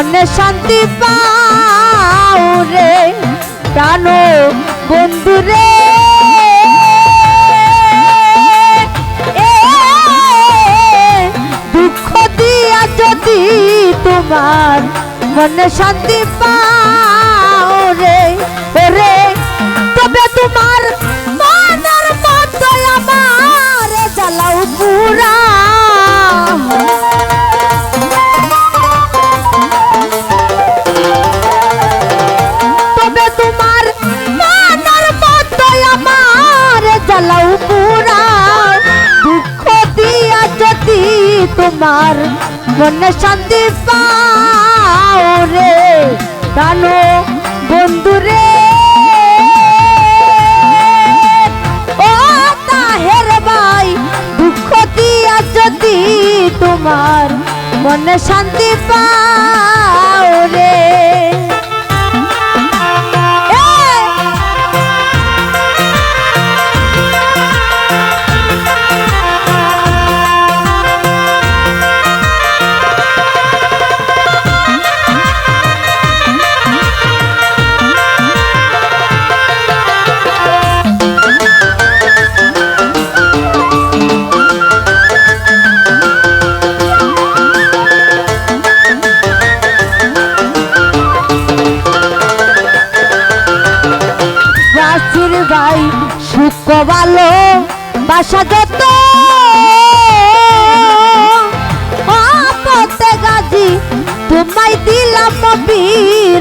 মনে শান্তি পাও রে, প্রাণ বন্ধু রে। দুঃখ দিয়া যদি তোমার মনে শান্তি পাও রে তবে তোমার তোমার মনে শান্তি পাও রে। জানো বন্ধু রে, ও তাহের ভাই, দুঃখ দিয়া যদি তোমার মনে শান্তি পাও রে।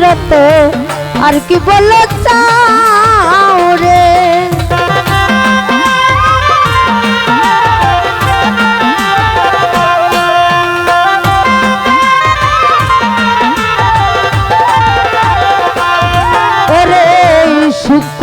বীরত আর কি বলো রে? ওরে সুখ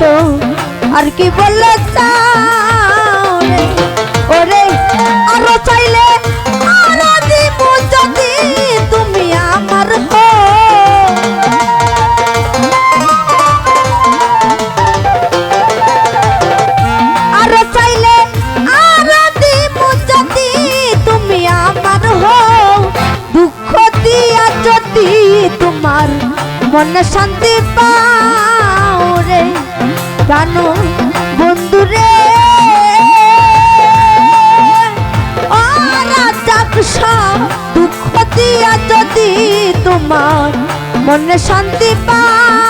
বীরত আর কি বললে মনে শান্তি পাও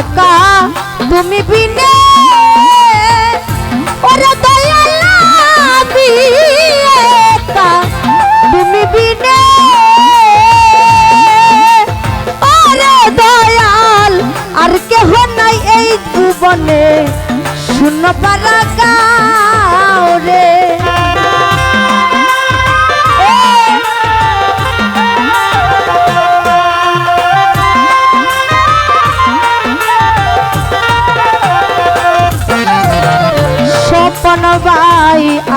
একা তুমি বিনে ওরে দয়াল একা তুমি বিনে ওরে দয়াল, আর কেহ নাই এই জীবনে। শূন্য পারা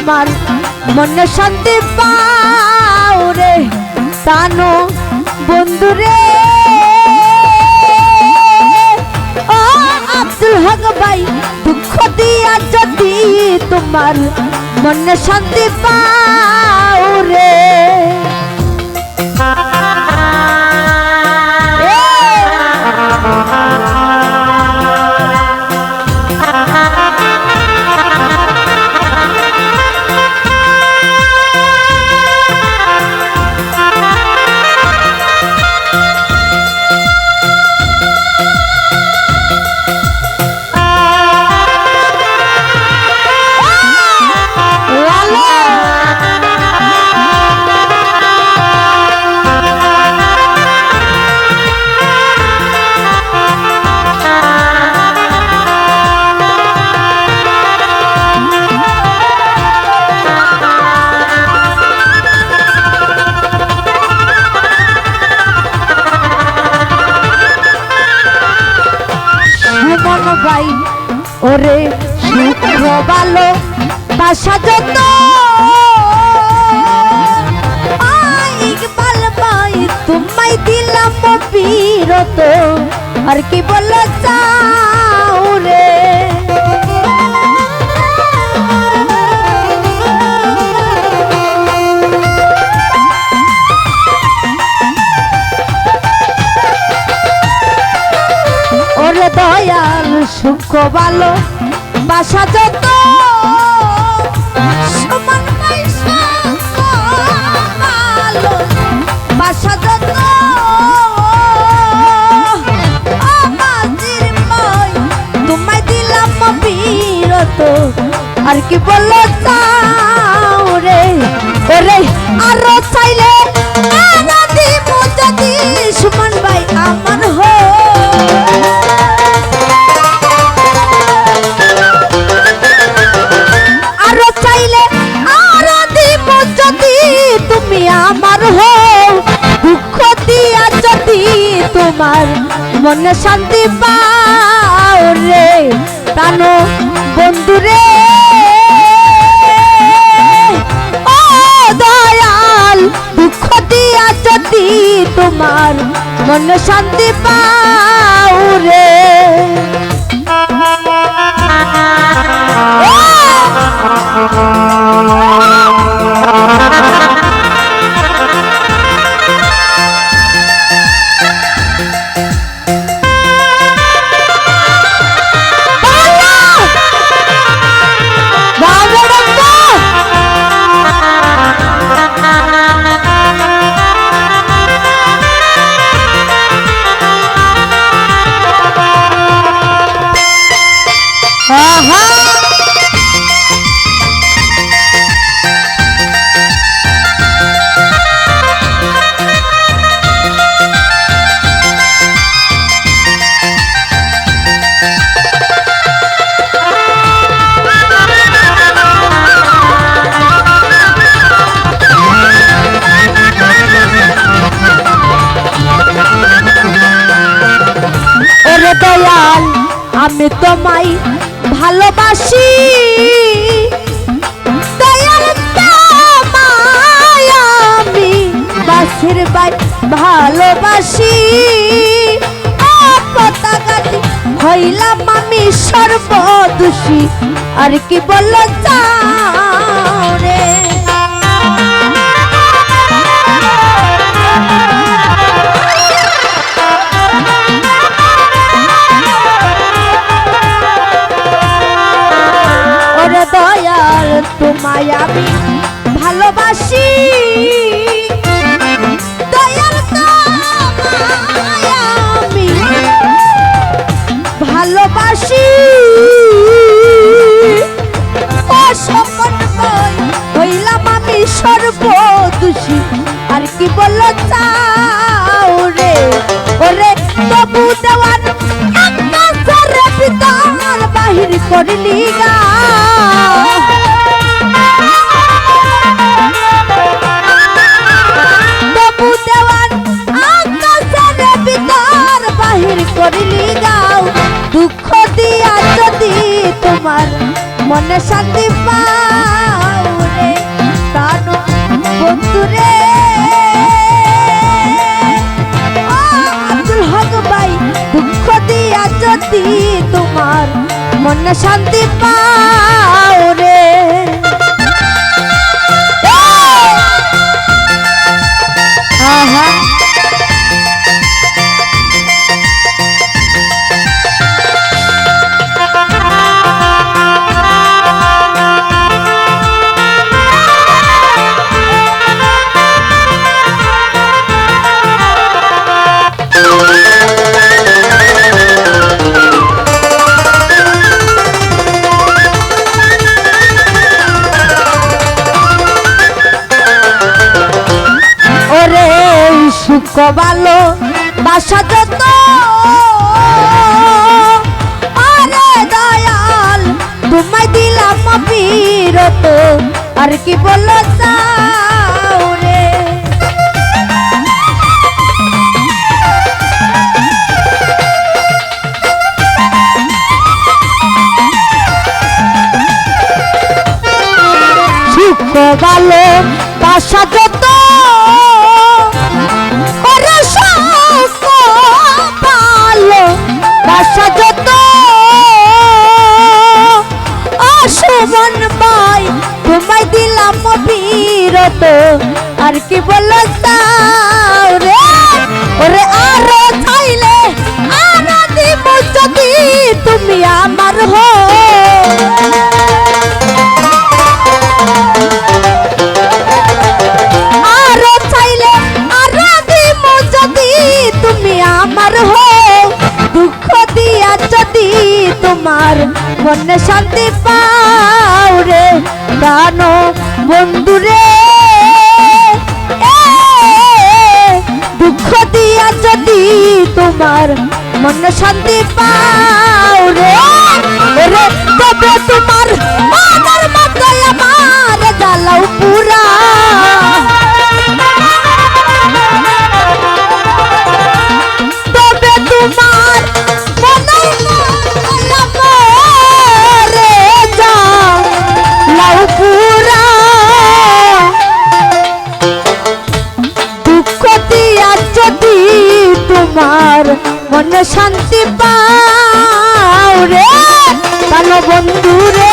তোমার মনে শান্তি পাও রে। তানো বন্ধু রে। ও আব্দুল হক ভাই, দুঃখ দিয়া যদি তোমার মনে শান্তি পাও রে। বাসা যত তোমায় দিলাম বিরত। আর কি বল রে? ওরে দয়াল, সুখ ভালো, বাসা যত আর কি বলো চাও রে আরও চাইলে যদি সুমন মনে শান্তি পাও রে প্রাণ বন্ধু রে। ও দয়াল, দুঃখ দিয়া যদি তোমার। মনে শান্তি পাও রে। ভালোবাসি। পতাকাটি হইলাম আমি সর্বদোষী? আর কি বল চাও রে? দয়াল তোমায় আমি পিতার বাহির করলি গা। করলি গাও দুঃখ দিয়া যদি তোমার মনে শান্তি পাও রে, কানু বন্ধুরে না শান্তি পাও রে। হ্যাঁ মবিরত আর কি বলো রে? সুখ ভালো বাসা যত মনে শান্তি পাও রে প্রাণ বন্ধু রে। দুঃখ দিয়া যদি তোমার মনে শান্তি পাও রে তবে তোমার বন্ধুরে।